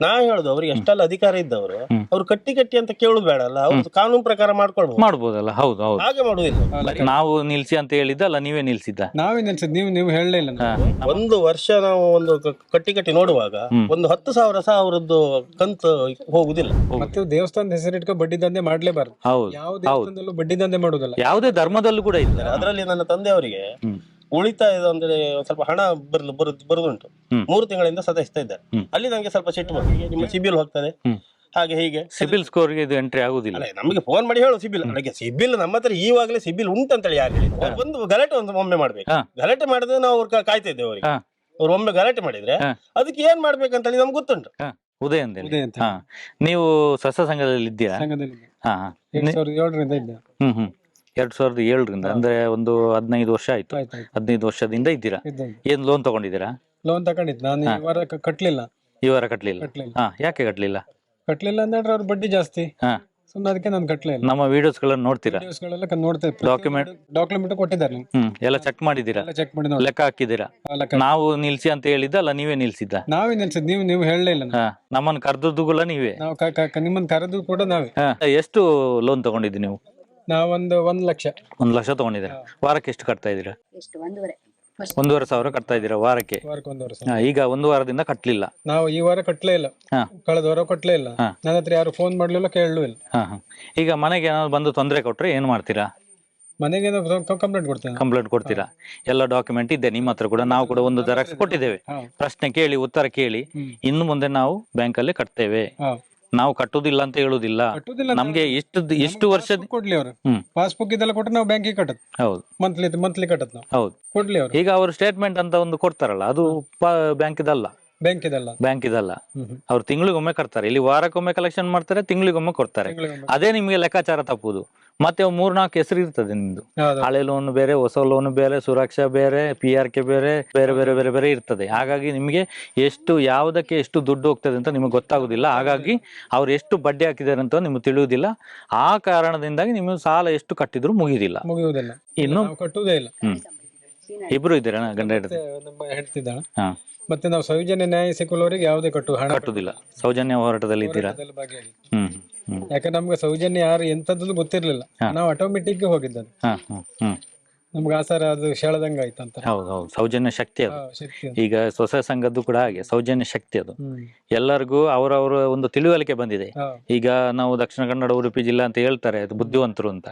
ನಾ ಹೇಳುದು ಅವ್ರಿಗೆ ಎಷ್ಟೆಲ್ಲ ಅಧಿಕಾರ ಇದ್ದವರು. ಅವ್ರು ಕಟ್ಟಿ ಕಟ್ಟಿ ಅಂತ ಕೇಳುದು ಬೇಡ ಅಲ್ಲ ಅವ್ರು ಕಾನೂನು ಪ್ರಕಾರ ಮಾಡ್ಕೊಳ್ಬಹುದು ಮಾಡ್ಬೋದಲ್ಲ ಹೌದು ಹೌದು. ಹಾಗೆ ಮಾಡುದಿಲ್ಲ ನಾವು ನಿಲ್ಸಿ ಅಂತ ಹೇಳಿದ್ದಲ್ಲ ನೀವೇ ನಿಲ್ಸಿದ್ದ. ನಾವೇ ನಿಲ್ಸಿದ್ ನೀವು ನೀವು ಹೇಳಲಿಲ್ಲ ಹಾ. ಒಂದು ವರ್ಷ ನಾವು ಒಂದು ಕ- ಕಟ್ಟಿ ಕಟ್ಟಿ ನೋಡುವಾಗ ಒಂದು ಹತ್ತು ಸಾವಿರ ಸಹ ಅವರದ್ದು ಕಂತು ಹೋಗುದಿಲ್ಲ. ಮತ್ತೆ ದೇವಸ್ಥಾನದ ಹೆಸರಿಟ್ಕೊ ಬಡ್ಡಿ ದಂಧೆ ಮಾಡ್ಲೇಬಾರ್ದು. ಹೌದು ಯಾವ ದೇವಸ್ಥಾನದಲ್ಲೂ ಬಡ್ಡಿ ದಂಧೆ ಮಾಡುದಲ್ಲ ಯಾವುದೇ ಧರ್ಮದಲ್ಲೂ ಕೂಡ ಇಲ್ಲ. ಅದರಲ್ಲಿ ನನ್ನ ತಂದೆಯವರಿಗೆ ಹ್ಮ್. ಉಳಿತಾಯದ ಅಂದ್ರೆ ಒಂದ್ ಸ್ವಲ್ಪ ಹಣ ಬರಲು ಬರುದು ಬರುದುಂಟು. ಮೂರು ತಿಂಗಳಿಂದ ಸದಸ್ತಾ ಇದ್ದಾರೆ. ಅಲ್ಲಿ ನನಗೆ ಸ್ವಲ್ಪ ಸಿಟ್ಟು ಬಂತು. ಹೀಗೆ ನಿಮ್ಮ ಸಿಬಿಲ್ ಹೋಗ್ತದೆ. ಹಾಗೆ ಹೀಗೆ. ಸಿಬಿಲ್ ಸ್ಕೋರ್ಗೆ ಇದು ಎಂಟ್ರಿ ಆಗುದಿಲ್ಲ. ಅಲ್ಲ ನಮಗೆ ಫೋನ್ ಮಾಡಿ ಹೇಳು ಸಿಬಿಲ್. ನನಗೆ ಸಿಬಿಲ್ ನಮ್ಮ ಹತ್ರ ಈವಾಗಲೇ ಸಿಬಿಲ್ ಉಂಟಂತೇಳಿ ಯಾರು ಹೇಳಿದ್ರು ಅವ್ರು ಒಂದು ಗಲಾಟೆ ಒಂದು ಒಮ್ಮೆ ಮಾಡ್ಬೇಕು. ಗಲಾಟೆ ಮಾಡಿದ್ರೆ ನಾವು ಅವ್ರ ಕಾಯ್ತಾ ಇದ್ದೇವೆ ಅವರಿಗೆ. ಹಾ. ಅವ್ರು ಒಮ್ಮೆ ಗಲಾಟೆ ಮಾಡಿದ್ರೆ ಹಾ. ಅದಕ್ಕೆ ಏನ್ ಮಾಡ್ಬೇಕಂತೇಳಿ ನಮ್ಗೆ ಗೊತ್ತುಂಟು. ಉದಯ ಅಂತೇಳಿ ಉದಯ ಅಂತ ಹಾ. ನೀವು ಸಸ್ಯ ಸಂಘದಲ್ಲಿ ಇದ್ದೀರಾ ಸಂಘದಲ್ಲಿ ಹಾ. ಹಾ. ಎರಡ್ ಸಾವಿರದ ಏಳರಿಂದ ಇದ್ದೆ. ಹ್ಮ್ ಹ್ಮ್. ಎರಡ್ ಸಾವಿರದ ಏಳರಿಂದ ಅಂದ್ರೆ ಒಂದು ಹದಿನೈದು ವರ್ಷ ಆಯ್ತು. ಆಯ್ತು ಆಯ್ತು. ಹದಿನೈದು ವರ್ಷದಿಂದ ಇದ್ದೀರಾ? ಇದ್ದೆ ಏನ್ ಲೋನ್ ತಗೊಂಡಿದ್ದೀರಾ? ಲೋನ್ ತಗೊಂಡಿದ್ದು. ನಾನು ಈ ವಾರ ಕ- ಕಟ್ಲಿಲ್ಲ. ಈ ವಾರ ಕಟ್ಲಿಲ್ಲ? ಕಟ್ಲಿಲ್ಲ. ಹಾ ಯಾಕೆ ಕಟ್ಲಿಲ್ಲ? ಕಟ್ಲಿಲ್ಲ ಅಂದ್ರೆ ಅವ್ರ ಬಡ್ಡಿ ಜಾಸ್ತಿ. ಹಾ. ಸುಮ್ಮನೆ ಅದಕ್ಕೆ ನಾನು ಕಟ್ಲಿಲ್ಲ ನಮ್ಮ ವಿಡಿಯೋಸ್ ಗಳನ್ನ ನೋಡ್ತೀರಾ ನೋಡ್ತೇವೆ ನೋಡ್ತಾ Document- ಡಾಕ್ಯುಮೆಂಟ್ ಕೊಟ್ಟಿದ್ದಾರೆ ಹ್ಮ್ ಎಲ್ಲ ಚೆಕ್ ಮಾಡಿದ್ದೀರಾ? ಎಲ್ಲ ಚೆಕ್ ಮಾಡಿ ನೋಡಿ. ಲೆಕ್ಕ ಹಾಕಿದ್ದೀರಾ? ಕ- ನಾವು ನಿಲ್ಸಿ ಅಂತ ಹೇಳಿದ್ದ ಅಲ್ಲ ನೀವೇ ನಿಲ್ಸಿದ್ದ? ನಾವೇ ನಿಲ್ಸಿದ್ ನೀವು ನೀವು ಹೇಳಲಿಲ್ಲ ಹಾ ನಮ್ಮನ್ನ ಕೂಡ ನೀವೇ. ನಾವು ಕ- ಕ- ಕ- ನಿಮ್ಮನ್ನ ಕರೆದು ಕೂಡ ನಾವೇ. ಹಾ ಎಷ್ಟು ಲೋನ್ ತಗೊಂಡಿದ್ದೀನಿ ನೀವು? ನಾವೊಂದು ಒಂದ್ ಲಕ್ಷ. ಒಂದ್ ಲಕ್ಷ ತಗೊಂಡಿದ್ದೀರಾ ವಾರಕ್ಕೆ ಎಷ್ಟು ಕಟ್ತಾ ಇದ್ದೀರಾ? ಎಷ್ಟು ಒಂದೂವರೆ. ಸಾವಿರ ಕಟ್ತಾ ಇದ್ದೀರಾ ವಾರಕ್ಕೆ? ವಾರಕ್ಕೆ ಒಂದು ವರ್ಷ ಹಾ, ಈಗ ಒಂದು ವಾರದಿಂದ ಕಟ್ಲಿಲ್ಲ. ನಾವು ಈ ವಾರ ಕಟ್ಲೇ ಇಲ್ಲ. ಹಾ. ಕಳೆದ ವಾರ ಕಟ್ಲೇ ಇಲ್ಲ. ಹಾ. ನನ್ನ ಹತ್ರ ಯಾರು ಫೋನ್ ಮಾಡ್ಲಿಲ್ಲ ಕೇಳಲೂ ಇಲ್ಲ. ಹಾ ಹಾ. ಈಗ ಮನೆಗೆ ಏನಾದ್ರು ಬಂದು ತೊಂದರೆ ಕೊಟ್ರೆ ಏನ್ ಮಾಡ್ತೀರಾ? ಮನೆಗೆ ಕಂಪ್ಲೇಂಟ್ ಕೊಡ್ತೇನೆ. ಕಂಪ್ಲೇಂಟ್ ಕೊಡ್ತೀರಾ? ಎಲ್ಲ ಡಾಕ್ಯುಮೆಂಟ್ ಇದೆ ನಿಮ್ಮ ಹತ್ರ ಕೂಡ. ನಾವು ಕೂಡ ಒಂದು ಜೆರಾಕ್ಸ್ ಕೊಟ್ಟಿದ್ದೇವೆ. ಹಾ. ಪ್ರಶ್ನೆ ಕೇಳಿ ಉತ್ತರ ಕೇಳಿ. ಇನ್ನು ಮುಂದೆ ನಾವು ಬ್ಯಾಂಕಲ್ಲಿ ಕಟ್ತೇವೆ. ಹಾ. ನಾವು ಕಟ್ಟುದಿಲ್ಲ ಅಂತ ಹೇಳುದಿಲ್ಲ. ಕಟ್ಟುದಿಲ್ಲ ಅಂತ ನಮ್ಗೆ ಎಷ್ಟು ಎಷ್ಟು ವರ್ಷದ ಕೊಡ್ಲಿ ಅವರು. ಹ್ಮ್. ಪಾಸ್ಬುಕ್ ಇದೆಲ್ಲ ಕೊಟ್ಟು ನಾವು ಬ್ಯಾಂಕಿಗೆ ಕಟ್ಟದ್. ಹೌದು. ಮಂತ್ಲಿ ಮಂತ್ಲಿ ಕಟ್ಟದ್ ನಾವು. ಹೌದು. ಕೊಡ್ಲಿ ಅವರು. ಈಗ ಅವರು ಸ್ಟೇಟ್ಮೆಂಟ್ ಅಂತ ಒಂದು ಕೊಡ್ತಾರಲ್ಲ ಅದು ಬ್ಯಾಂಕ್ ಇದಲ್ಲ ಬ್ಯಾಂಕ್ ಇದಲ್ಲ ಬ್ಯಾಂಕ್ ಇದಲ್ಲ. ಅವ್ರು ತಿಂಗಳಿಗೊಮ್ಮೆ ಕಟ್ತಾರೆ. ಇಲ್ಲಿ ವಾರಕ್ಕೊಮ್ಮೆ ಕಲೆಕ್ಷನ್ ಮಾಡ್ತಾರೆ ತಿಂಗಳಿಗೊಮ್ಮೆ ಕೊಡ್ತಾರೆ. ತಿಂಗಳಿಗೊಮ್ಮೆ. ಅದೇ ನಿಮಗೆ ಲೆಕ್ಕಾಚಾರ ತಪ್ಪುದು. ಮತ್ತೆ ಮೂರ್ನಾಲ್ಕು ಹೆಸರು ಇರ್ತದೆ ನಿಮ್ದು. ಹೌದು. ಹಳೆ ಲೋನ್ ಬೇರೆ ಹೊಸ ಲೋನ್ ಬೇರೆ ಸುರಕ್ಷಾ ಬೇರೆ ಪಿ ಆರ್ ಕೆ ಬೇರೆ ಬೇರೆ ಬೇರೆ ಬೇರೆ ಬೇರೆ ಇರ್ತದೆ. ಹಾಗಾಗಿ ನಿಮಗೆ ಎಷ್ಟು ಯಾವುದಕ್ಕೆ ಎಷ್ಟು ದುಡ್ಡು ಹೋಗ್ತದೆ ಅಂತ ನಿಮಗೆ ಗೊತ್ತಾಗುದಿಲ್ಲ. ಹಾಗಾಗಿ ಅವ್ರು ಎಷ್ಟು ಬಡ್ಡಿ ಹಾಕಿದ್ದಾರೆ ಅಂತ ನಿಮ್ಗೆ ತಿಳಿಯುವುದಿಲ್ಲ. ಆ ಕಾರಣದಿಂದಾಗಿ ನಿಮಗೆ ಸಾಲ ಎಷ್ಟು ಕಟ್ಟಿದ್ರು ಮುಗಿದಿಲ್ಲ. ಮುಗಿಯುವುದಿಲ್ಲ. ಇನ್ನು ನಾವು ಕಟ್ಟುವುದೇ ಇಲ್ಲ. ಹ್ಮ್. ಇಬ್ರು ಇದ್ದೀರಾ ಗಂಡ ಹೆಂಡತಿ. ಮತ್ತೆ ನಮ್ಮ ಹೇಳ್ತಿದ್ದಾಳೆ ಹಾ. ಮತ್ತೆ ನಾವು ಸೌಜನ್ಯ ನ್ಯಾಯ ಸಿಕ್ಕುವವರಿಗೆ ಯಾವುದೇ ಕಟ್ಟು ಹಣ ಕಟ್ಟುದಿಲ್ಲ ಸೌಜನ್ಯ ಹೋರಾಟದಲ್ಲಿ ಇದ್ದೀರಾ? ಹ್ಮ್ ಹ್ಮ್. ಯಾಕಂದ್ರೆ ನಮ್ಗೆ ಸೌಜನ್ಯ ಯಾರು ಎಂತದ್ದು ಗೊತ್ತಿರ್ಲಿಲ್ಲ. ನಾವು ಆಟೋಮೆಟಿಕ್ ಹೋಗಿದ್ದದ್ದು. ಹಾ ಹ್ಮ್ ಹ್ಮ್. ನಮ್ಗೆ ಆಸಾರ ಅದು ಶೇಳದಂಗ ಆಯ್ತಂತ ಹೌದು ಹೌದು. ಸೌಜನ್ಯ ಶಕ್ತಿ ಅದು. ಹಾ, ಶಕ್ತಿ ಅಂತ. ಈಗ ಸ್ವಸಹಾಯ ಸಂಘದ್ದು ಕೂಡ ಹಾಗೆ ಸೌಜನ್ಯ ಶಕ್ತಿ ಅದು. ಹ್ಮ್. ಎಲ್ಲರಿಗೂ ಅವರವರ ಒಂದು ತಿಳುವಳಿಕೆ ಬಂದಿದೆ. ಹಾ. ಈಗ ನಾವು ದಕ್ಷಿಣ ಕನ್ನಡ ಉಡುಪಿ ಜಿಲ್ಲಾ ಅಂತ ಹೇಳ್ತಾರೆ ಅದು ಬುದ್ಧಿವಂತರು ಅಂತ.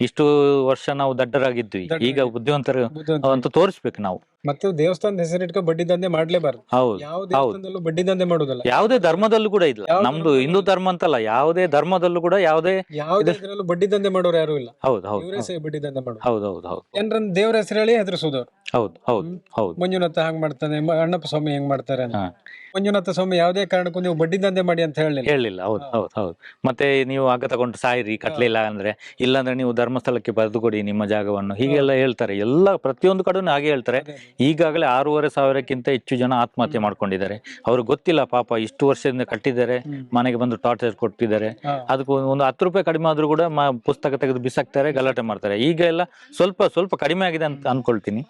ಇಷ್ಟು ವರ್ಷ ನಾವು ದಡ್ಡರಾಗಿದ್ವಿ. ಈಗ ಬುದ್ಧಿವಂತರು ಅಂತ ತೋರಿಸ್ಬೇಕು ನಾವು. ಮತ್ತೆ ದೇವಸ್ಥಾನದ ಹೆಸರಿಟ್ಕೊ ಬಡ್ಡಿ ದಂಧೆ ಮಾಡ್ಲೇಬಾರ್ದು. ಹೌದು ಯಾವ ದೇವಸ್ಥಾನದಲ್ಲೂ ಬಡ್ಡಿ ದಂಧೆ ಮಾಡುದಲ್ಲ. ಯಾವುದೇ ಧರ್ಮದಲ್ಲೂ ಕೂಡ ಇಲ್ಲ. ನಮ್ದು ಹಿಂದೂ ಧರ್ಮ ಅಂತಲ್ಲ ಯಾವುದೇ ಧರ್ಮದಲ್ಲೂ ಕೂಡ ಯಾವುದೇ ಯಾವುದೇ ಇದ್ರಲ್ಲೂ ಬಡ್ಡಿ ದಂಧೆ ಮಾಡೋರು ಯಾರು ಇಲ್ಲ. ಹೌದು ಹೌದು ಇವರೇ ಸಹ ಬಡ್ಡಿ ದಂಧೆ ಮಾಡೋದು ಹೌದು ಹೌದು ಹೌದು. ಜನರನ್ನ ದೇವ್ರ ಹೆಸರು ಹೇಳಿ ಹೆದರ್ಸೋದವ್ರು. ಹೌದು ಹೌದು ಹೌದು. ಮಂಜುನಾಥ ಹಂಗ್ ಮಾಡ್ತಾನೆ ಮ- ಅಣ್ಣಪ್ಪ ಸ್ವಾಮಿ ಹೆಂಗ್ ಮಾಡ್ತಾರೆ ಅಂತ. ಹಾ. ಮಂಜುನಾಥ ಸ್ವಾಮಿ ಯಾವುದೇ ಕಾರಣಕ್ಕೂ ನೀವು ಬಡ್ಡಿ ದಂಧೆ ಮಾಡಿ ಅಂತ ಹೇಳಲಿಲ್ಲ. ಹೇಳಿಲ್ಲ ಹೌದು ಹೌದು ಹೌದು. ಮತ್ತೆ ನೀವು ಆಗ ತಗೊಂಡು ಸಾಯಿರಿ ಕಟ್ಲಿಲ್ಲ ಅಂದ್ರೆ ಇಲ್ಲಾಂದ್ರೆ ನೀವು ಧರ್ಮಸ್ಥಳಕ್ಕೆ ಬರೆದು ಕೊಡಿ ನಿಮ್ಮ ಜಾಗವನ್ನು. ಹೀಗೆಲ್ಲ ಹೇಳ್ತಾರೆ. ಎಲ್ಲ ಪ್ರತಿಯೊಂದು ಕಡೆನೂ ಹಾಗೆ ಹೇಳ್ತಾರೆ. ಈಗಾಗಲೇ ಆರೂವರೆ ಸಾವಿರಕ್ಕಿಂತ ಹೆಚ್ಚು ಜನ ಆತ್ಮಹತ್ಯೆ ಮಾಡ್ಕೊಂಡಿದ್ದಾರೆ. ಅವ್ರಿಗೆ ಗೊತ್ತಿಲ್ಲ ಪಾಪ ಇಷ್ಟು ವರ್ಷದಿಂದ ಕಟ್ಟಿದ್ದಾರೆ ಮನೆಗೆ ಬಂದು ಟಾರ್ಚರ್ ಕೊಟ್ಟಿದ್ದಾರೆ. ಅದಕ್ಕೆ ಒಂದು- ಹತ್ತು ರೂಪಾಯಿ ಕಡಿಮೆ ಆದ್ರೂ ಕೂಡ ಮ- ಪುಸ್ತಕ ತೆಗೆದು ಬಿಸಾಕ್ತಾರೆ ಗಲಾಟೆ ಮಾಡ್ತಾರೆ. ಈಗ ಎಲ್ಲ ಸ್ವಲ್ಪ ಸ್ವಲ್ಪ ಕಡಿಮೆ ಆಗಿದೆ ಅಂತ ಅನ್ಕೊಳ್ತೀನಿ.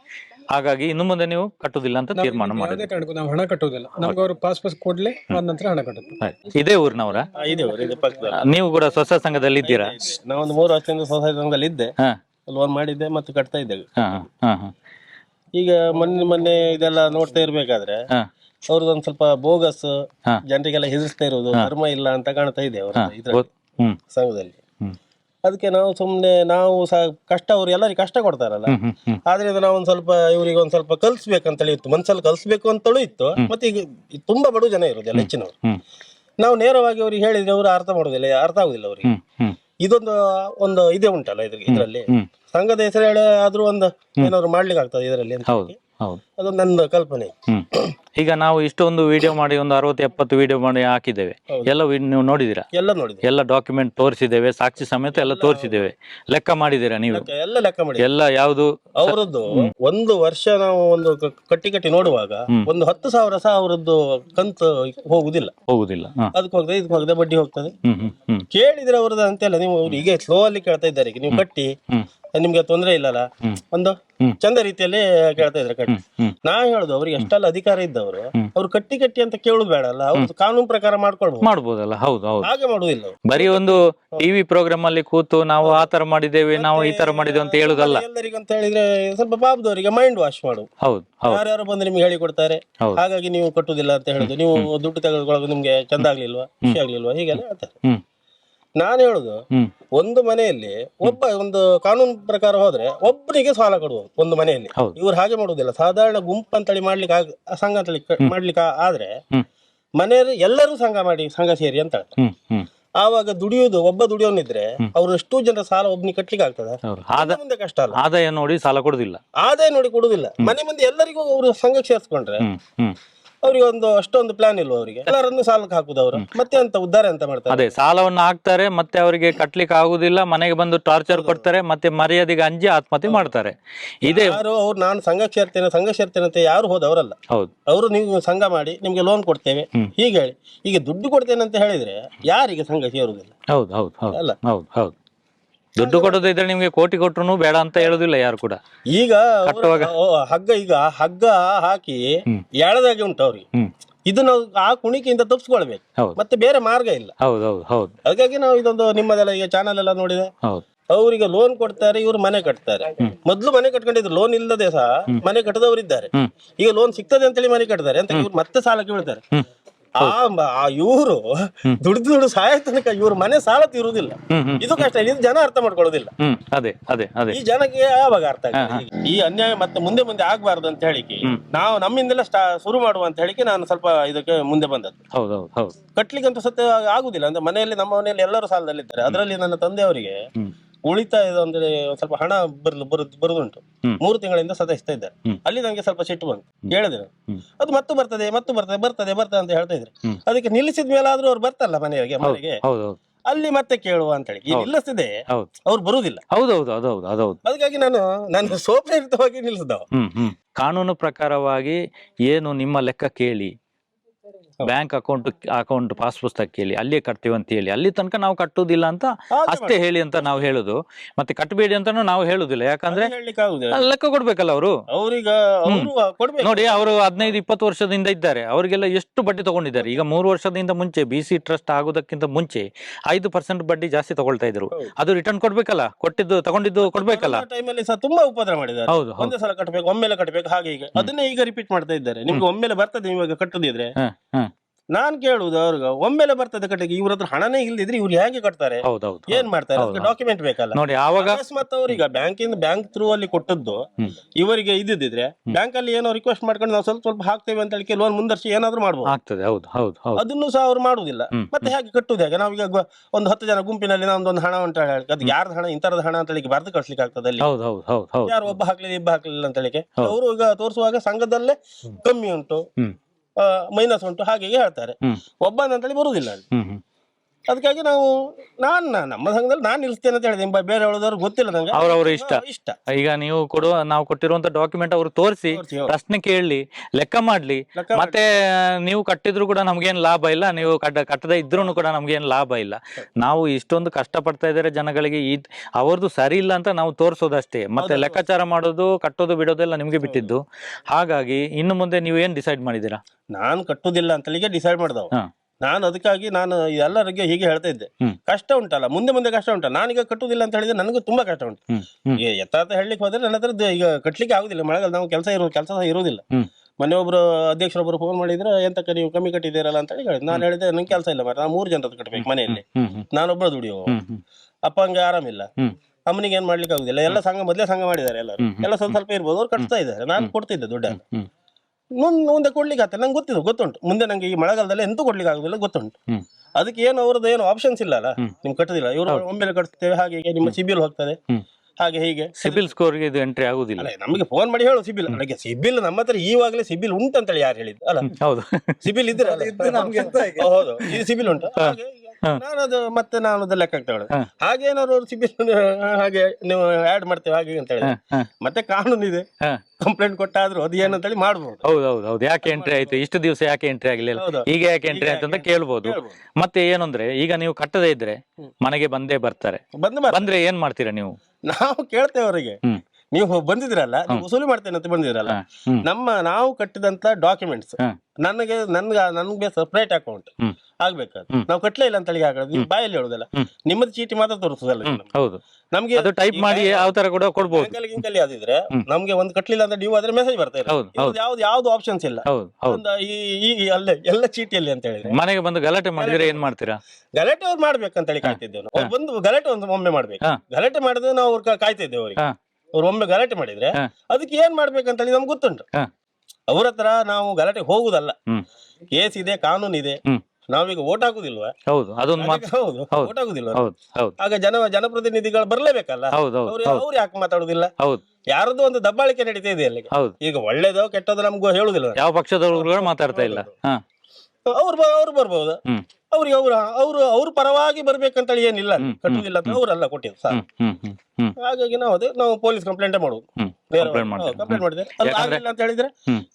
ಹಾಗಾಗಿ ಇನ್ನು ಮುಂದೆ ನೀವು ಕಟ್ಟುದಿಲ್ಲ ಅಂತ ತೀರ್ಮಾನ ಕಾರಣಕ್ಕೂ ನಾವು ಹಣ ಕಟ್ಟುವುದಿಲ್ಲ. ನಮ್ಗೆ ಅವರು ಪಾಸ್ ಪಾಸ್ ಕೊಡ್ಲಿ ಅದ ನಂತರ ಹಣ ಕಟ್ಟುತ್ತೆ. ಇದೇ ಊರಿನವರ? ಇದೆ ಅವ್ರು, ಇದೆ ಪಕ್ಕದಲ್ಲಿ. ನೀವು ಕೂಡ ಸ್ವಸಹಾಯ ಸಂಘದಲ್ಲಿ ಇದ್ದೀರಾ? ಒಂದು ಮೂರು ವರ್ಷದಿಂದ ಸಂಘದಲ್ಲಿ ಇದ್ದೆ ಹಾ. ಲೋನ್ ಮಾಡಿದ್ದೆ ಮತ್ತೆ ಕಟ್ತಾ ಇದ್ದೇವೆ. ಹಾ ಹಾ ಹಾ. ಈಗ ಮೊನ್ನೆ ಮೊನ್ನೆ ಇದೆಲ್ಲ ನೋಡ್ತಾ ಇರ್ಬೇಕಾದ್ರೆ ಹಾ. ಒಂದ್ ಸ್ವಲ್ಪ ಬೋಗಸ್ ಹಾ. ಜನರಿಗೆಲ್ಲ ಹೆದರ್ಸ್ತಾ ಇರೋದು ಧರ್ಮ ಇಲ್ಲ ಅಂತ ಕಾಣ್ತಾ ಇದೆ ಅವ್ರ ಇದ್ರಲ್ಲಿ ಗೊತ್- ಹ್ಮ್. ಸಂಘದಲ್ಲಿ. ಹ್ಮ್. ಅದಕ್ಕೆ ನಾವು ಸುಮ್ನೆ ನಾವು ಸಹ ಕಷ್ಟ ಅವ್ರು ಎಲ್ಲರಿಗೂ ಕಷ್ಟ ಕೊಡ್ತಾರಲ್ಲ. ಹ್ಮ್ ಹ್ಮ್ ಹ್ಮ್. ಆದ್ರಿಂದ ನಾವು ಒಂದ್ ಸ್ವಲ್ಪ ಇವ್ರಿಗೆ ಒಂದ್ ಸ್ವಲ್ಪ ಕಲ್ಸ್ಬೇಕಂತೇಳಿ ಇತ್ತು ಮನ್ಸಲ್ಲಿ ಕಲ್ಸ್ಬೇಕು ಅಂತಲೂ ಇತ್ತು. ಮತ್ತೆ ಈಗ ಈ ತುಂಬಾ ಬಡ ಜನ ಇರೋದು ಎಲ್ಲ ಹೆಚ್ಚಿನವ್ರು. ಹ್ಮ್. ನಾವು ನೇರವಾಗಿ ಅವ್ರಿಗೆ ಹೇಳಿದ್ರೆ ಅವರು ಅರ್ಥ ಮಾಡೋದಿಲ್ಲ ಅರ್ಥ ಆಗುದಿಲ್ಲ ಅವ್ರಿಗೆ. ಹ್ಮ್ ಹ್ಮ್. ಇದೊಂದು ಒಂದು ಇದೆ ಉಂಟಲ್ಲ ಇದ್ರ ಇದರಲ್ಲಿ? ಸಂಘದ ಹೆಸರು ಹೇಳಿ ಆದ್ರೂ ಒಂದು ಏನಾದ್ರು ಮಾಡ್ಲಿಕ್ಕೆ ಆಗ್ತದೆ ಇದರಲ್ಲಿ ಅಂತ ಹೌದು. ಹೌದು. ಅದು ನನ್ನ ಕಲ್ಪನೆ. ಹ್ಮ್. ಈಗ ನಾವು ಇಷ್ಟೊಂದು ವಿಡಿಯೋ ಮಾಡಿ ಒಂದು ಅರವತ್ತು ಎಪ್ಪತ್ತು ವಿಡಿಯೋ ಮಾಡಿ ಹಾಕಿದ್ದೇವೆ. ಎಲ್ಲ ವಿ- ನೀವು ನೋಡಿದಿರಾ ಎಲ್ಲ ನೋಡಿದೆ ಎಲ್ಲ ಡಾಕ್ಯುಮೆಂಟ್ ತೋರಿಸಿದ್ದೇವೆ ಸಾಕ್ಷಿ ಸಮೇತ ಎಲ್ಲ ತೋರಿಸಿದ್ದೇವೆ. ಲೆಕ್ಕ ಮಾಡಿದಿರಾ ನೀವು? ಲೆಕ್ಕ- ಎಲ್ಲ ಲೆಕ್ಕ ಮಾಡಿ ಎಲ್ಲ ಯಾವುದು? ಅವರದ್ದು ಒಂದು ವರ್ಷ ನಾವು ಒಂದು ಕ- ಕಟ್ಟಿ ಕಟ್ಟಿ ನೋಡುವಾಗ ಹ್ಮ್. ಒಂದು ಹತ್ತು ಸಾವಿರ ಸಹ ಅವರದ್ದು ಕಂತು ಹೋಗುದಿಲ್ಲ. ಹೋಗುದಿಲ್ಲ ಹ. ಅದಕ್ಕೆ ಹೋಗ್ತದೆ ಇದಕ್ಕೆ ಹೋಗದೆ ಬಡ್ಡಿ ಹೋಗ್ತದೆ. ಹ್ಮ್ ಹ್ಮ್ ಹ್ಮ್. ಕೇಳಿದ್ರೆ ಅವ್ರದ್ದು ಅಂತೆಲ್ಲ ನೀವು ಅವ್ರು ಈಗ ಸ್ಲೋ ಅಲ್ಲಿ ಕೇಳ್ತಾ ಇದ್ದಾರೆ ಈಗ ನೀವು ಕಟ್ಟಿ ಹ್ಮ್. ನಿಮ್ಗೆ ತೊಂದರೆ ಇಲ್ಲಲ್ಲ. ಒಂದು ಚಂದ ರೀತಿಯಲ್ಲಿ ಕೇಳ್ತಾ ಇದ್ರೆ ಕಟ್ಟಿ. ನಾ ಹೇಳುದು ಅವ್ರಿಗೆ ಎಷ್ಟೆಲ್ಲ ಅಧಿಕಾರ ಇದ್ದವರು. ಅವ್ರು ಕಟ್ಟಿ ಕಟ್ಟಿ ಅಂತ ಕೇಳುದು ಬೇಡ ಅಲ್ಲ ಅವ್ರು ಕಾನೂನು ಪ್ರಕಾರ ಮಾಡ್ಕೊಳ್ಬಹುದು ಮಾಡ್ಬೋದಲ್ಲ ಹೌದು ಹೌದು. ಹಾಗೆ ಮಾಡುದಿಲ್ಲ ಅವ್ರು. ಬರೀ ಒಂದು ಟಿವಿ ಪ್ರೋಗ್ರಾಮ್ ಅಲ್ಲಿ ಕೂತು ನಾವು ಆ ತರ ಮಾಡಿದ್ದೇವೆ ನಾವು ಈ ತರ ಮಾಡಿದ್ದೇವೆ ಅಂತ ಹೇಳುದಲ್ಲ. ಎಲ್ಲರಿಗೂ ಅಂತ ಹೇಳಿದ್ರೆ ಸ್ವಲ್ಪ ಪಾಪದವರಿಗೆ ಮೈಂಡ್ ವಾಶ್ ಮಾಡು. ಹೌದು ಹೌದು. ಯಾರ್ಯಾರು ಬಂದು ನಿಮ್ಗೆ ಹೇಳಿ ಕೊಡ್ತಾರೆ ಹೌದು. ಹಾಗಾಗಿ ನೀವು ಕಟ್ಟುದಿಲ್ಲ ಅಂತ ಹೇಳುದು. ನೀವು ದುಡ್ಡು ತೆಗೆದುಕೊಳ್ಳೋದು ನಿಮ್ಗೆ ಚಂದ ಆಗ್ಲಿಲ್ವಾ ಖುಷಿ ಆಗ್ಲಿಲ್ವಾ ಹೀಗೆಲ್ಲ ಹೇಳ್ತಾರೆ. ಹ್ಮ್. ನಾನು ಹೇಳುದು ಒಂದು ಮನೆಯಲ್ಲಿ ಒಬ್ಬ ಒಂದು ಕಾನೂನು ಪ್ರಕಾರ ಹೋದ್ರೆ ಒಬ್ಬನಿಗೆ ಸಾಲ ಕೊಡುವ ಒಂದು ಮನೆಯಲ್ಲಿ. ಇವ್ರು ಹಾಗೆ ಮಾಡುವುದಿಲ್ಲ. ಸಾಧಾರಣ ಗುಂಪು ಅಂತೇಳಿ ಮಾಡ್ಲಿಕ್ಕೆ ಸಂಘ ಅಂತೇಳಿ ಮಾಡ್ಲಿಕ್ಕೆ ಆದ್ರೆ. ಮನೆಯಲ್ಲಿ ಎಲ್ಲರೂ ಸಂಘ ಮಾಡಿ ಸಂಘ ಸೇರಿ ಅಂತ ಹೇಳ್ತಾರೆ. ಆವಾಗ ದುಡಿಯುವುದು ಒಬ್ಬ ದುಡಿಯೋನಿದ್ರೆ ಅವ್ರು ಎಷ್ಟು ಜನ ಸಾಲ ಒಬ್ಬನಿಗೆ ಕಟ್ಲಿಕ್ಕೆ ಆಗ್ತದೆ. ಮುಂದೆ ಕಷ್ಟ ಅಲ್ಲ. ಆದಾಯ ನೋಡಿ ಸಾಲ ಕೊಡುದಿಲ್ಲ. ಆದಾಯ ನೋಡಿ ಕೊಡುದಿಲ್ಲ ಮನೆ ಮುಂದೆ ಎಲ್ಲರಿಗೂ ಅವರು ಸಂಘಕ್ಕೆ ಸೇರಿಸ್ಕೊಂಡ್ರೆ ಅವ್ರಿಗೆ ಒಂದು ಅಷ್ಟೊಂದು ಪ್ಲಾನ್ ಇಲ್ಲ ಅವರಿಗೆ? ಎಲ್ಲರನ್ನು ಸಾಲಕ್ಕೆ ಹಾಕುದು ಅವರು ಮತ್ತೆ ಅಂತ ಉದ್ದಾರ ಅಂತ ಮಾಡ್ತಾರೆ? ಅದೇ ಸಾಲವನ್ನು ಹಾಕ್ತಾರೆ ಮತ್ತೆ ಅವರಿಗೆ ಕಟ್ಲಿಕ್ಕೆ ಆಗುದಿಲ್ಲ ಮನೆಗೆ ಬಂದು ಟಾರ್ಚರ್ ಕೊಡ್ತಾರೆ ಮತ್ತೆ ಮರ್ಯಾದೆಗೆ ಅಂಜಿ ಆತ್ಮಹತ್ಯೆ ಮಾಡ್ತಾರೆ. ಇದೇ ಯಾರು ಅವ್ರು ನಾನು ಸಂಘ ಸೇರ್ತೇನೆ ಸಂಘ ಸೇರ್ತೇನೆ ಅಂತ ಯಾರು ಹೋದವರಲ್ಲ. ಹೌದು. ಅವರು ನೀವು ಸಂಘ ಮಾಡಿ ನಿಮ್ಗೆ ಲೋನ್ ಕೊಡ್ತೇವೆ. ಹೀಗೆ ಹೇಳಿ. ಈಗ ದುಡ್ಡು ಕೊಡ್ತೇನೆ ಅಂತ ಹೇಳಿದ್ರೆ ಯಾರಿಗೆ ಸಂಘ ಸೇರುವುದಿಲ್ಲ? ಹೌದು ಹೌದು ಹೌದು. ಅಲ್ಲ. ಹೌದು ಹೌದು. ದುಡ್ಡು ಕೊಡೋದು ಇದ್ರೆ ನಿಮ್ಗೆ ಕೋಟಿ ಕೊಟ್ರು ಬೇಡ ಅಂತ ಹೇಳುದಿಲ್ಲ ಯಾರು ಕೂಡ. ಈಗ ಅವ್ರು- ಕಟ್ಟುವಾಗ. ಓ, ಹಗ್ಗ ಈಗ ಹಗ್ಗ ಹಾಕಿ ಹ್ಮ್. ಎಳೆದಾಗೆ ಉಂಟು ಅವ್ರಿಗೆ. ಹ್ಮ್. ಇದು ನಾವು ಆ ಕುಣಿಕೆಯಿಂದ ತಪ್ಪಿಸ್ಕೊಳ್ಬೇಕು ಹೌದು. ಮತ್ತೆ ಬೇರೆ ಮಾರ್ಗ ಇಲ್ಲ. ಹೌದು ಹೌದು ಹೌದು. ಹಾಗಾಗಿ ನಾವು ಇದೊಂದು ನಿಮ್ಮದೆಲ್ಲ ಈಗ ಚಾನಲ್ ಎಲ್ಲ ನೋಡಿದೆ ಹೌದು. ಅವರಿಗೆ ಲೋನ್ ಕೊಡ್ತಾರೆ ಇವ್ರು ಮನೆ ಕಟ್ತಾರೆ. ಮೊದ್ಲು ಮನೆ ಕಟ್ಕೊಂಡಿದ್ರು ಲೋನ್ ಇಲ್ಲದೆ ಸಹ ಮನೆ ಕಟ್ಟದವರಿದ್ದಾರೆ. ಹ್ಮ್. ಈಗ ಲೋನ್ ಸಿಗ್ತದೆ ಅಂತೇಳಿ ಮನೆ ಕಟ್ತಾರೆ ಅಂತ ಇವ್ರು ಮತ್ತೆ ಸಾಲಕ್ಕೆ ಬೀಳ್ತಾರೆ ಆ ಇವರು ದುಡ್ದು ದುಡ್ಡು ಸಾಯ ತನಕ ಇವ್ರ ಮನೆ ಸಾಲ ತೀರುವುದಿಲ್ಲ. ಇದು ಕಷ್ಟ ಇದು ಜನ ಅರ್ಥ ಮಾಡ್ಕೊಳ್ಳೋದಿಲ್ಲ. ಅದೇ ಅದೇ ಅದೇ. ಈ ಜನಕ್ಕೆ ಯಾವಾಗ ಅರ್ಥ ಆಗ್ತದೆ ಈ ಅನ್ಯಾಯ ಮತ್ತೆ ಮುಂದೆ ಮುಂದೆ ಆಗ್ಬಾರ್ದು ಅಂತ ಹೇಳಿಕೆ ನಾವು ನಮ್ಮಿಂದಲೇ ಸ್ಟಾ ಶುರು ಮಾಡುವ ಅಂತ ಹೇಳಿಕೆ ನಾನು ಸ್ವಲ್ಪ ಇದಕ್ಕೆ ಮುಂದೆ ಬಂದದ್ದು. ಹೌದು ಹೌದು ಹೌದು. ಕಟ್ಲಿಕ್ಕೆ ಅಂತ ಸತ್ಯ ಆಗುದಿಲ್ಲ. ಅಂದ್ರೆ ಮನೆಯಲ್ಲಿ ನಮ್ಮ ಮನೆಯಲ್ಲಿ ಎಲ್ಲರೂ ಸಾಲದಲ್ಲಿದ್ದಾರೆ. ಅದರಲ್ಲಿ ನನ್ನ ತಂದೆಯವರಿಗೆ ಉಳಿತಾಯದ ಅಂದ್ರೆ ಒಂದ್ ಸ್ವಲ್ಪ ಹಣ ಬರ್ಲು ಬರುದು ಬರುದುಂಟು. ಹ್ಮ್. ಮೂರು ತಿಂಗಳಿಂದ ಸದಸ್ತಾ ಇದ್ದಾರೆ. ಹ್ಮ್. ಅಲ್ಲಿ ನಂಗೆ ಸ್ವಲ್ಪ ಸಿಟ್ಟು ಬಂತು. ಹೇಳಿದೆ ನಾನು. ಹ್ಮ್. ಅದು ಮತ್ತೆ ಬರ್ತದೆ ಮತ್ತೆ ಬರ್ತದೆ ಬರ್ತದೆ ಬರ್ತದೆ ಅಂತ ಹೇಳ್ತಾ ಇದ್ರು. ಹ್ಮ್. ಅದಕ್ಕೆ ನಿಲ್ಲಿಸಿದ ಮೇಲಾದ್ರೂ ಅವ್ರು ಬರ್ತಲ್ಲ ಮನೆಗೆ ಮನೆಗೆ. ಹೌದು ಹೌದು. ಅಲ್ಲಿ ಮತ್ತೆ ಕೇಳುವ ಅಂತ ಹೇಳಿ ನಿಲ್ಲಿಸಿದೆ ನಿಲ್ಲಿಸದೆ ಹೌದು. ಅವ್ರು ಬರುದಿಲ್ಲ. ಹೌದು ಹೌದು ಅದು ಹೌದು ಅದು ಹೌದು. ಅದಕ್ಕಾಗಿ ನಾನು ನಾನು ಸೋಪ್ರೇರಿತವಾಗಿ ನಿಲ್ಲಿಸಿದವ ಹ್ಮ್ ಹ್ಮ್. ಕಾನೂನು ಪ್ರಕಾರವಾಗಿ ಏನು ನಿಮ್ಮ ಲೆಕ್ಕ ಕೇಳಿ ಬ್ಯಾಂಕ್ ಅಕೌಂಟ್ ಅಕೌಂಟ್ ಪಾಸ್ ಪುಸ್ತಕ ಕೇಳಿ ಅಲ್ಲಿಯೇ ಕಟ್ತೀವಿ ಅಂತ ಹೇಳಿ. ಅಲ್ಲಿ ತನಕ ನಾವು ಕಟ್ಟುವುದಿಲ್ಲ ಅಂತ ಅಷ್ಟೇ ಹೇಳಿ ಅಂತ ನಾವು ಹೇಳುದು. ಮತ್ತೆ ಕಟ್ಟಬೇಡಿ ಅಂತಾನು ನಾವು ಹೇಳುದಿಲ್ಲ. ಯಾಕಂದ್ರೆ ಲೆಕ್ಕ ಕೊಡ್ಬೇಕಲ್ಲ ಅವರು? ಅವ್ರೀಗ ಅವರು ಕೊಡ್ಬೇಕು. ನೋಡಿ ಅವರು ಹದಿನೈದು ಇಪ್ಪತ್ತು ವರ್ಷದಿಂದ ಇದ್ದಾರೆ. ಅವರಿಗೆಲ್ಲ ಎಷ್ಟು ಬಡ್ಡಿ ತಗೊಂಡಿದ್ದಾರೆ? ಈಗ ಮೂರು ವರ್ಷದಿಂದ ಮುಂಚೆ ಬಿ ಸಿ ಟ್ರಸ್ಟ್ ಆಗೋದಕ್ಕಿಂತ ಮುಂಚೆ ಐದು ಪರ್ಸೆಂಟ್ ಬಡ್ಡಿ ಜಾಸ್ತಿ ತಗೊಳ್ತಾ ಇದ್ರು. ಅದು ರಿಟರ್ನ್ ಕೊಡ್ಬೇಕಲ್ಲ? ಕೊಟ್ಟಿದ್ದು ತಗೊಂಡಿದ್ದು ಕೊಡ್ಬೇಕಲ್ಲ? ಟೈಮಲ್ಲಿ ಸಹ ತುಂಬಾ ಉಪದ್ರ ಮಾಡಿದ್ದಾರೆ. ಹೌದು ಒಂದೇ ಸಲ ಕಟ್ಟಬೇಕು ಒಮ್ಮೆಲೆ ಕಟ್ಟಬೇಕು ಹಾಗೆ ಈಗ ಅದನ್ನೇ ಈಗ ರಿಪೀಟ್ ಮಾಡ್ತಾ ಇದ್ದಾರೆ. ನಿಮ್ಗೆ ಒಮ್ಮೆಲೆ ಬರ್ತದೆ ಇವಾಗ ಕಟ್ಟದಿದ್ರೆ. ನಾನ್ ಕೇಳುದು ಅವ್ರಿಗೆ ಒಮ್ಮೆಲೆ ಬರ್ತದೆ ಕಟ್ಟಿಗೆ ಇವ್ರ ಹತ್ರ ಹಣನೇ ಇಲ್ದಿದ್ರೆ ಇವ್ರು ಹೇಗೆ ಕಟ್ತಾರೆ? ಹೌದು ಹೌದು. ಏನ್ ಮಾಡ್ತಾರೆ. ಡಾಕ್ಯುಮೆಂಟ್ ಬೇಕಲ್ಲ. ನೋಡಿ ಆವಾಗ ಅಕಸ್ಮಾತ್ ಅವ್ರೀಗ ಬ್ಯಾಂಕಿಂದ ಬ್ಯಾಂಕ್ ಥ್ರೂ ಅಲ್ಲಿ ಕೊಟ್ಟದ್ದು ಇವರಿಗೆ ಇದ್ದಿದ್ರೆ ಬ್ಯಾಂಕ್ ಅಲ್ಲಿ ಏನೋ ರಿಕ್ವೆಸ್ಟ್ ಮಾಡ್ಕೊಂಡು ನಾವು ಸ್ವಲ್ಪ ಸ್ವಲ್ಪ ಹಾಕ್ತೇವೆ ಅಂತ ಹೇಳಿ ಲೋನ್ ಮುಂದರ್ಸಿ ಏನಾದ್ರೂ ಮಾಡ್ಬೋದು. ಆಗ್ತದೆ ಹೌದು ಹೌದು ಹೌದು. ಅದನ್ನು ಸಹ ಅವ್ರು ಮಾಡುದಿಲ್ಲ ಮತ್ತೆ ಹೇಗೆ ಕಟ್ಟುದು ಹೇಗೆ? ನಾವೀಗ ಗೊ- ಒಂದು ಹತ್ತು ಜನ ಗುಂಪಿನಲ್ಲಿ ನಮ್ದೊಂದು ಹಣ ಅಂತ ಹೇಳಿ ಅದು ಯಾರ್ದು ಹಣ ಇಂತರದ ಹಣ ಅಂತ ಹೇಳಿ ಬರ್ದು ಕಳ್ಸ್ಲಿಕ್ಕೆ ಆಗ್ತದೆ ಅಲ್ಲಿ. ಹೌದು ಹೌದು ಹೌದು ಹೌದು. ಯಾರು ಒಬ್ಬ ಹಾಕ್ಲಿಲ್ಲ ಇಬ್ಬ ಹಾಕ್ಲಿಲ್ಲ ಅಂತ ಹೇಳಿ ಹೌದು. ಅವರು ಈಗ ತೋರಿಸುವಾಗ ಸಂಘದಲ್ಲೇ ಕಮ್ಮಿ ಉಂಟು. ಹ್ಮ್. ಮೈನಸ್ ಉಂಟು ಹಾಗೆ ಹೇಳ್ತಾರೆ. ಒಬ್ಬನಂತೇಳಿ ಒಬ್ಬ ಅಂತೇಳಿ ಬರುವುದಿಲ್ಲ ಅಲ್ಲಿ. ಅದಕ್ಕಾಗಿ ನಾವು ನಾನ್ ನಮ್ಮ ಸಂಘದಲ್ಲಿ ನಾನು ನಿಲ್ಸ್ತೇನೆ ಅಂತ ಹೇಳಿದೆ ಬ- ಬೇರೆ ಹೇಳೋದವ್ರು ಗೊತ್ತಿಲ್ಲ ನಂಗೆ ಅವ್ರವ್ರ ಇಷ್ಟ. ಹಾ, ಇಷ್ಟ ಈಗ ನೀವು ಕೊಡುವ ನಾವು ಕೊಟ್ಟಿರುವಂತ ಡಾಕ್ಯುಮೆಂಟ್ ಅವ್ರು ತೋರಿಸಿ. ಪ್ರಶ್ನೆ ಕೇಳಲಿ ಲೆಕ್ಕ ಮಾಡ್ಲಿ ಲೆಕ್ಕ ಮಾಡಿ. ಮತ್ತೆ ನೀವು ಕಟ್ಟಿದ್ರು ಕೂಡ ನಮ್ಗೇನ್ ಲಾಭ ಇಲ್ಲ ನೀವು ಕಟ್ಟ ಕಟ್ಟದೇ ಇದ್ರೂ ಕೂಡ ನಮ್ಗೇನ್ ಲಾಭ ಇಲ್ಲ ನಾವು ಇಷ್ಟೊಂದು ಕಷ್ಟ ಪಡ್ತಾ ಇದ್ದಾರೆ ಜನಗಳಿಗೆ ಈ ಅವ್ರದ್ದು ಸರಿ ಇಲ್ಲ ಅಂತ ನಾವು ತೋರಿಸೋದಷ್ಟೇ ಮತ್ತೆ ಹೌದು. ಲೆಕ್ಕಾಚಾರ ಮಾಡೋದು ಕಟ್ಟೋದು ಬಿಡೋದೆಲ್ಲ ನಿಮ್ಗೆ ಬಿಟ್ಟಿದ್ದು ಹಾಗಾಗಿ ಇನ್ನು ಮುಂದೆ ನೀವು ಏನ್ ಡಿಸೈಡ್ ಮಾಡಿದ್ದೀರಾ ನಾನು ಕಟ್ಟುದಿಲ್ಲ ಅಂತಲಿಗೆ ಡಿಸೈಡ್ ಮಾಡ್ದವ ಹಾ. ನಾನು ಅದಕ್ಕಾಗಿ ನಾನು ಎಲ್ಲರಿಗೆ ಹೀಗೆ ಹೇಳ್ತಾ ಇದ್ದೆ. ಕಷ್ಟ ಉಂಟಲ್ಲ ಮುಂದೆ ಮುಂದೆ ಕಷ್ಟ ಉಂಟಲ್ಲ. ನಾನೀಗ ಕಟ್ಟುದಿಲ್ಲ ಅಂತ ಹೇಳಿದ್ರೆ ನನಗೂ ತುಂಬಾ ಕಷ್ಟ ಉಂಟು. ಯಥಾರ್ಥ ಹೇಳಲಿಕ್ಕೆ ಹೋದ್ರೆ ನನ್ನ ಹತ್ರ ಈಗ ಕಟ್ಲಿಕ್ಕೆ ಆಗುದಿಲ್ಲ. ಮಳೆಗಾಲ ನಾವು ಕೆಲಸ ಇರೋ ಕೆಲಸ ಇರುವುದಿಲ್ಲ. ಮನೆ ಮೊನ್ನೆ ಒಬ್ರು ಅಧ್ಯಕ್ಷರೊಬ್ಬರು ಫೋನ್ ಮಾಡಿದ್ರೆ ಎಂತಕ್ಕ ನೀವು ಕಮ್ಮಿ ಕಟ್ಟಿದ್ದೀರಲ್ಲ ಅಂತ ಹೇಳಿ ನಾನು ಹೇಳಿದ್ರೆ ನಂಗೆ ಕೆಲಸ ಇಲ್ಲ ಮಾತ್ರ ನಾನು ಮೂರು ಜನರದ್ದು ಕಟ್ಟಬೇಕು ಮನೆಯಲ್ಲಿ. ನಾನೊಬ್ಬ ದುಡಿಯುವ. ಅಪ್ಪ ಹಂಗೆ ಆರಾಮಿಲ್ಲ. ಅಮ್ಮನಿಗೆ ಏನ್ ಮಾಡ್ಲಿಕ್ಕೆ ಆಗುದಿಲ್ಲ ಎಲ್ಲ ಸಂಘ ಮೊದಲೇ ಸಂಘ ಮಾಡಿದ್ದಾರೆ ಎಲ್ಲರೂ. ಎಲ್ಲ ಸ್ವಲ್ಪ ಸ್ವಲ್ಪ ಇರ್ಬೋದು ಅವ್ರು ಕಟ್ತಾ ಇದ್ದಾರೆ. ನಾನು ಕೊಡ್ತಿದ್ದೆ ದುಡ್ಡನ್ನು. ಮುಂದೆ ಮುಂದೆ ಕೊಡ್ಲಿಕ್ಕೆ ಆಗ್ತದೆ ನಂಗೆ ಗೊತ್ತಿದೆ ಗೊತ್ತುಂಟು. ಮುಂದೆ ನಂಗೆ ಈ ಮಳೆಗಾಲದಲ್ಲಿ ಎಂತೂ ಕೊಡ್ಲಿಕ್ಕೆ ಆಗುದಿಲ್ಲ ಗೊತ್ತುಂಟು. ಅದಕ್ಕೆ ಏನು ಅವ್ರದ್ದು ಏನು ಆಪ್ಷನ್ಸ್ ಇಲ್ಲ ಅಲ್ಲ. ನಿಮ್ಗೆ ಕಟ್ಟುದಿಲ್ಲ. ಇವರು ಒಮ್ಮೆಲೆ ಕಟ್ತೇವೆ ಹಾಗೆ ಹೀಗೆ ನಿಮ್ಮ ಸಿಬಿಲ್ ಹೋಗ್ತದೆ. ಹಾಗೆ ಹೀಗೆ. ಸಿಬಿಲ್ ಸ್ಕೋರ್ಗೆ ಇದು ಎಂಟ್ರಿ ಆಗುದಿಲ್ಲ. ಅಲ್ಲ ನಮಗೆ ಫೋನ್ ಮಾಡಿ ಹೇಳು ಸಿಬಿಲ್. ನನಗೆ ಸಿಬಿಲ್ ನಮ್ಮ ಹತ್ರ ಈವಾಗಲೇ ಸಿಬಿಲ್ ಉಂಟು ಅಂತೇಳಿ ಯಾರು ಹೇಳಿದ್ದು ಅಲ್ಲ? ಹೌದು. ಸಿಬಿಲ್ ಇದ್ರೆ? ಹೌದು ಈ ಸಿಬಿಲ್ ಉಂಟು. ಹಾಗೆ. ನಾನು ಅದು ಮತ್ತೆ ನಾನು ಅದು ಲೆಕ್ಕ ತಗೊಳ್ಳೋದು ಹಾ. ಹಾಗೆ ಏನಾದ್ರು ಅವ್ರು ಸಿಬಿಲ್ ಹಾಗೆ ನೀವು ಆಡ್ ಮಾಡ್ತೇವೆ ಹಾಗೆ ಅಂತ ಹೇಳಿ. ಮತ್ತೆ ಕಾನೂನು ಇದೆ. ಕಂಪ್ಲೇಂಟ್ ಕೊಟ್ಟಾದ್ರೂ ಅದು ಏನಂತ ಹೇಳಿ ಮಾಡ್ಬೋದು. ಹೌದು ಹೌದು ಹೌದು. ಯಾಕೆ ಎಂಟ್ರಿ ಆಯ್ತು? ಇಷ್ಟು ದಿವಸ ಯಾಕೆ ಎಂಟ್ರಿ ಆಗಲಿಲ್ಲ. ಈಗ ಯಾಕೆ ಎಂಟ್ರಿ ಆಯ್ತು ಅಂತ ಕೇಳ್ಬೋದು. ಮತ್ತೆ ಏನಂದ್ರೆ ಈಗ ನೀವು ಕಟ್ಟದೇ ಇದ್ರೆ ಮನೆಗೆ ಬಂದೇ ಬರ್ತಾರೆ. ಬಂದ್ರೆ ಏನ್ ಮಾಡ್ತೀರಾ ನೀವು? ನಾವು ಕೇಳ್ತೇವೆ ಅವರಿಗೆ. ನೀವು ಬಂದಿದ್ರಲ್ಲ ನೀವು ವಸೂಲಿ ಮಾಡ್ತೇನೆ ಅಂತ ಬಂದಿದ್ರಲ್ಲ ನಮ್ಮ ನಾವು ಕಟ್ಟಿದಂತ ಡಾಕ್ಯುಮೆಂಟ್ಸ್. ನನಗೆ ನನ್ಗೆ ನನ್ಗೆ ಸಪ್ರೇಟ್ ಅಕೌಂಟ್ ಆಗ್ಬೇಕು ಆಗ್ಬೇಕಾದ್ರೆ. ನಾವು ಕಟ್ಲೇ ಇಲ್ಲ ಅಂತ ಹೇಳಿ ಆಗೋದು ನೀವು ಬಾಯಲ್ಲಿ ಹೇಳುದಲ್ಲ. ನಿಮ್ಮದು ಚೀಟಿ ಮಾತ್ರ ತೋರಿಸೋದಲ್ಲ ಹ್ಮ್ ಹೌದು. ನಮ್ಗೆ ಅದು ಟೈಪ್ ಮಾಡಿ ಯಾವ ತರ ಕೂಡ ಕೊಡ್ಬೋದು. ಗಿಂಕಲ್ಲಿ ಹ್ಮ್. ನಮ್ಗೆ ಒಂದು ಕಟ್ಲಿಲ್ಲ ಅಂತ ನೀವು ಆದ್ರೆ ಮೆಸೇಜ್ ಬರ್ತಾ ಇರೋದು ಯಾವ್ದು ಯಾವ್ದು ಆಪ್ಷನ್ಸ್ ಇಲ್ಲ. ಒಂದು ಈ ಅಲ್ಲೇ ಎಲ್ಲ ಚೀಟಿಯಲ್ಲಿ ಅಂತ ಹೇಳಿದ್ರೆ. ಮನೆಗೆ ಬಂದು ಗಲಾಟೆ ಮಾಡಿದ್ರೆ ಏನ್ ಮಾಡ್ತೀರಾ? ಗಲಾಟೆ ಅವ್ರು ಮಾಡ್ಬೇಕಂತ ಹೇಳಿ ಕಾಯ್ತಿದ್ದೇವೆ ಬಂದು ಗಲಾಟೆ ಒಂದು ಒಮ್ಮೆ ಮಾಡ್ಬೇಕು. ಗಲಾಟೆ ಮಾಡಿದ್ರೆ ನಾವು ಅವ್ರ ಕಾಯ್ತಾ ಇದ್ದೇವೆ ಅವರಿಗೆ. ಅವ್ರು ಒಮ್ಮೆ ಗಲಾಟೆ ಮಾಡಿದ್ರೆ ಹಾ. ಅದಕ್ಕೆ ಏನ್ ಮಾಡ್ಬೇಕಂತ ಹೇಳಿ ನಮ್ಗೆ ಗೊತ್ತುಂಟು. ಹಾ. ಅವ್ರ ಹತ್ರ ನಾವು ಗಲಾಟೆ ಹೋಗುದಲ್ಲ. ಹ್ಮ್. ಕೇಸ್ ಇದೆ ಕಾನೂನು ಇದೆ. ಹ್ಮ್. ನಾವೀಗ ಓಟ್ ಹಾಕುದಿಲ್ವಾ? ಹೌದು ಅದೊಂದು ಮಾತು ಅದಕ್ಕೆ ಹೌದು ಹೌದು. ಓಟ್ ಹಾಕುದಿಲ್ವಾ? ಹೌದು ಹೌದು. ಆಗ ಜನ ಜನಪ್ರತಿನಿಧಿಗಳು ಬರ್ಲೇಬೇಕಲ್ಲ? ಹೌದು ಅವ್ರು ಹೌದು. ಅವ್ರು ಯಾಕೆ ಮಾತಾಡುದಿಲ್ಲ? ಹೌದು. ಯಾರದ್ದು ಒಂದು ದಬ್ಬಾಳಿಕೆ ನಡೀತಾ ಇದೆ ಅಲ್ಲಿಗೆ. ಹೌದು. ಈಗ ಒಳ್ಳೇದೋ ಕೆಟ್ಟದೋ ನಮ್ಗೂ ಹೇಳುದಿಲ್ಲ ಯಾವ ಪಕ್ಷದವರು ಮಾತಾಡ್ತಾ ಇಲ್ಲ. ಹಾ. ಅವ್ರು ಬ- ಅವ್ರು ಬರ್ಬೋದು. ಹ್ಮ್. ಅವ್ರಿಗೆ ಅವ್ರ ಅವ್ರು ಅವ್ರ ಪರವಾಗಿ ಬರ್ಬೇಕಂತೇಳಿ ಏನಿಲ್ಲ ಕಟ್ಟುವುದಿಲ್ಲ ಅಂತ ಅವರಲ್ಲ ಕೊಟ್ಟಿದ್ದು ಸರ್ ಹಾಗಾಗಿ ನಾವು ಅದೇ ನಾವು ಪೊಲೀಸ್ ಕಂಪ್ಲೇಂಟ್ ಮಾಡುದು. ಕಂಪ್ಲೇಂಟ್ ಕಂಪ್ಲೇಂಟ್ ಅದು ಯಾಕಂದ್ರೆ- ಆಗ್ಲಿಲ್ಲ ಅಂತ ಹೇಳಿದ್ರೆ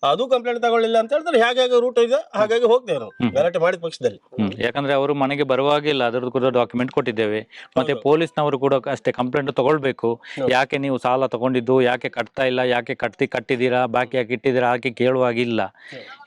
ಅದು ಕಂಪ್ಲೇಂಟ್ ತಗೊಳ್ಳಿಲ್ಲ ಅಂತ ಹೇಳಿದ್ರೆ ಹೇಗೆ ರೂಟ್ ಇದೆ ಹಾಗಾಗಿ ಹೋಗ್ತೇವೆ ನಾವು. ಗಲಾಟೆ ಮಾಡಿದ ಪಕ್ಷದಲ್ಲಿ. ಯಾಕಂದ್ರೆ ಅವರು ಮನೆಗೆ ಬರುವಾಗಿಲ್ಲ ಅದ್ರದ್ದು ಕೂಡ ಡಾಕ್ಯುಮೆಂಟ್ ಕೊಟ್ಟಿದ್ದೇವೆ. ಮತ್ತೆ. ಪೊಲೀಸ್ನವರು ಕೂಡ ಅಷ್ಟೇ ಕಂಪ್ಲೇಂಟ್ ತಗೊಳ್ಬೇಕು. ಯಾಕೆ ನೀವು ಸಾಲ ತಗೊಂಡಿದ್ದು ಯಾಕೆ ಕಟ್ತಾ ಇಲ್ಲ ಯಾಕೆ ಕಟ್ತಿ ಕಟ್ಟಿದ್ದೀರಾ ಬಾಕಿ ಯಾಕೆ ಇಟ್ಟಿದ್ದೀರಾ ಹಾಕಿ ಕೇಳುವಾಗಿಲ್ಲ.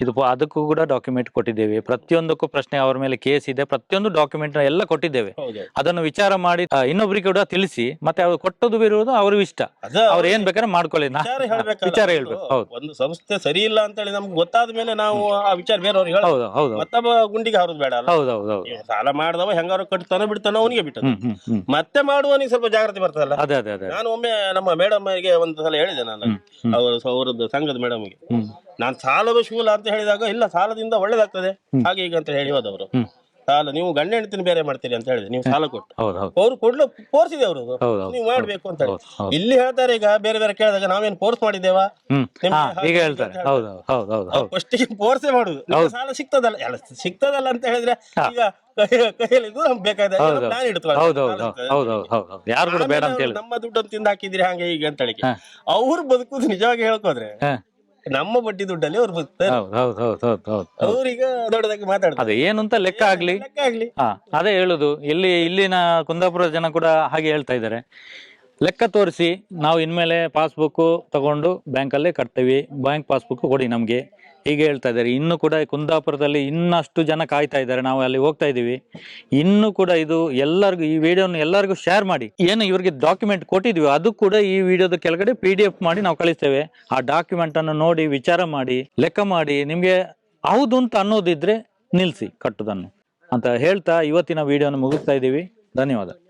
ಇದು ಅದಕ್ಕೂ ಕೂಡ ಡಾಕ್ಯುಮೆಂಟ್ ಕೊಟ್ಟಿದ್ದೇವೆ. ಪ್ರತಿಯೊಂದಕ್ಕೂ ಪ್ರಶ್ನೆ ಅವರ ಮೇಲೆ ಕೇಸ್ ಇದೆ. ಪ್ರತಿಯೊಂದು ಡಾಕ್ಯುಮೆಂಟ್ ಎಲ್ಲ ಕೊಟ್ಟಿದ್ದೇವೆ. ಅದನ್ನು ವಿಚಾರ ಮಾಡಿ ಇನ್ನೊಬ್ಬರಿಗೆ ಇನ್ನೊಬ್ರಿಗೆ ಕೂಡ ತಿಳಿಸಿ ಮತ್ತೆ ಅವ್ರು ಕೊಟ್ಟದ್ದು ಬಿರುವುದು ಅವ್ರ ಇಷ್ಟ ಅವ್ರು ಏನ್ ಬೇಕಾದ್ರೆ ನಾ- ವಿಚಾರ ಹೇಳ್ಬೇಕಲ್ಲ ವಿಚಾರ ಹೇಳ್ಬೇಕು ಹೌದು. ಒಂದು ಸಂಸ್ಥೆ ಸರಿ ಇಲ್ಲ ಅಂತ ಹೇಳಿ ನಮ್ಗೆ ಗೊತ್ತಾದ ಮೇಲೆ ನಾವು ಆ ವಿಚಾರ ಬೇರೆಯವ್ರಿಗೆ ಹೇಳ ಹೌದು ಹೌದು. ಮತ್ತೊಬ್ಬ ಗುಂಡಿಗೆ ಹಾರೋದು ಬೇಡ ಅಲ್ಲ ಹೌದು ಹೌದು ಹೌದು. ಇವ ಸಾಲ ಮಾಡಿದವ ಹೆಂಗಾರು ಕಟ್ತಾನೋ ಬಿಡ್ತಾನೋ ಅವನಿಗೆ ಬಿಟ್ಟು ಹ್ಮ್ ಹ್ಮ್ ಹ್ಮ್. ಮತ್ತೆ ಮಾಡುವನಿಗೆ ಸ್ವಲ್ಪ ಜಾಗ್ರತೆ ಬರ್ತದಲ್ಲ? ಅದೇ ಅದೇ ಅದೇ ನಾನು ಒಮ್ಮೆ ನಮ್ಮ ಮೇಡಮ್ಗೆ ಒಂದು ಸಲ ಹೇಳಿದೆ ನಾನು. ಹ್ಮ್ ಅವರ ಅವರದ್ದು ಸಂಘದ ಮೇಡಮ್ಗೆ ಹ್ಮ್. ನಾನು ಸಾಲದ ಶೂಲ ಅಂತ ಹೇಳಿದಾಗ ಇಲ್ಲ ಸಾಲದಿಂದ ಒಳ್ಳೇದಾಗ್ತದೆ. ಹಾಗೆ ಈಗ ಅಂತ ಹೇಳಿ ಹೋದವರು. ಹ್ಮ್. ಸಾಲ ನೀವು ಗಂಡ ಹೆಂಡತಿನ ಬೇರೆ ಮಾಡ್ತೀರಿ ಅಂತ ಹೇಳಿದ್ರೆ ನೀವು ಸಾಲ ಕೊಟ್ಟು. ಹೌದು ಹೌದು. ಅವ್ರು ಕೊಡ್ಲು ಫೋರ್ಸಿದೆ ಅವರು. ಹೌದು ಹೌದು. ನೀವು ಮಾಡ್ಬೇಕು ಅಂತ ಹೇಳಿ. ಹೌದು ಇಲ್ಲಿ ಹೇಳ್ತಾರೆ ಈಗ ಬೇರೆ ಬೇರೆ ಕೇಳಿದಾಗ ನಾವೇನ್ ಫೋರ್ಸ್ ಮಾಡಿದ್ದೇವಾ? ಹ್ಮ್. ಹಾ ಈಗ ಹೀಗೆ ಹೇಳ್ತಾರೆ. ಹೌದು ಹೌದು ಹೌದು ಹೌದು. ಫಸ್ಟಿಗೆ ಫೋರ್ಸೇ ಮಾಡುದು. ನಿಮ್ಗೆ ಸಾಲ ಸಿಗ್ತದಲ್ಲ. ಎಲ್ಲ ಸಿಗ್ತದಲ್ಲ ಅಂತ ಹೇಳಿದ್ರೆ ಈಗ ಕೈ- ಕೈಯಲ್ಲಿ ಇದು ನಮ್ಗೆ ಬೇಕಾದ ಹೌದು. ಪ್ಲಾನ್ ಇಡ್ತಾರೆ ಹೌದು ಹೌದು ಹೌದು ಹೌದು ಹೌದು ಹೌದು ಹೌದು. ಯಾರು ಕೂಡ ಬೇಡ ಅಂತ ಹೇಳಿ. ನಮ್ಮ ದುಡ್ಡನ್ನು ತಿಂದು ಹಾಕಿದ್ರಿ ಹಂಗೆ ಈಗ ಅಂತ ಹೇಳಿ. ಹಾ. ಅವ್ರು ಬದುಕುದು ನಿಜವಾಗಿ ಹೇಳ್ಕೋದ್ರೆ ಹಾ. ನಮ್ಮ ಬಡ್ಡಿ ದುಡ್ಡಲ್ಲಿ ಅವ್ರು ಹೌದು ಹೌದು ಹೌದು ಹೌದು ಅವ್ರೀಗ ದೊಡ್ಡದಾಗಿ ಮಾತಾಡ್ತಾರೆ. ಅದೇ ಏನು ಅಂತ ಲೆಕ್ಕ ಆಗ್ಲಿ. ಲೆಕ್ಕ ಆಗ್ಲಿ. ಹಾ ಅದೇ ಹೇಳುದು. ಇಲ್ಲಿ ಇಲ್ಲಿನ ಕುಂದಾಪುರ ಜನ ಕೂಡ ಹಾಗೆ ಹೇಳ್ತಾ ಇದ್ದಾರೆ. ಲೆಕ್ಕ ತೋರಿಸಿ ನಾವು ಇನ್ಮೇಲೆ ಪಾಸ್ಬುಕ್ಕು ತಗೊಂಡು ಬ್ಯಾಂಕಲ್ಲೇ ಕಟ್ತೀವಿ. ಬ್ಯಾಂಕ್ ಪಾಸ್ಬುಕ್ ಕೊಡಿ ನಮಗೆ. ಹೀಗೆ ಹೇಳ್ತಾ ಇದ್ದಾರೆ. ಇನ್ನು ಕೂಡ ಕುಂದಾಪುರದಲ್ಲಿ ಇನ್ನಷ್ಟು ಜನ ಕಾಯ್ತಾ ಇದ್ದಾರೆ. ನಾವು ಅಲ್ಲಿ ಹೋಗ್ತಾ ಇದ್ದೀವಿ. ಇನ್ನು ಕೂಡ ಇದು ಎಲ್ಲರಿಗೂ, ಈ ವಿಡಿಯೋನ ಎಲ್ಲರಿಗೂ ಶೇರ್ ಮಾಡಿ. ಏನು ಇವರಿಗೆ ಡಾಕ್ಯುಮೆಂಟ್ ಕೊಟ್ಟಿದ್ವಿ ಅದು ಕೂಡ ಈ ವಿಡಿಯೋದ ಕೆಳಗಡೆ ಪಿ ಮಾಡಿ ನಾವು ಕಳಿಸ್ತೇವೆ. ಆ ಡಾಕ್ಯುಮೆಂಟ್ ಅನ್ನು ನೋಡಿ, ವಿಚಾರ ಮಾಡಿ, ಲೆಕ್ಕ ಮಾಡಿ, ನಿಮಗೆ ಹೌದು ಅಂತ ಅನ್ನೋದಿದ್ರೆ ನಿಲ್ಲಿಸಿ ಕಟ್ಟೋದನ್ನು. ಅಂತ ಹೇಳ್ತಾ ಇವತ್ತಿನ ವಿಡಿಯೋನ ಮುಗಿಸ್ತಾ ಇದ್ದೀವಿ. ಧನ್ಯವಾದ.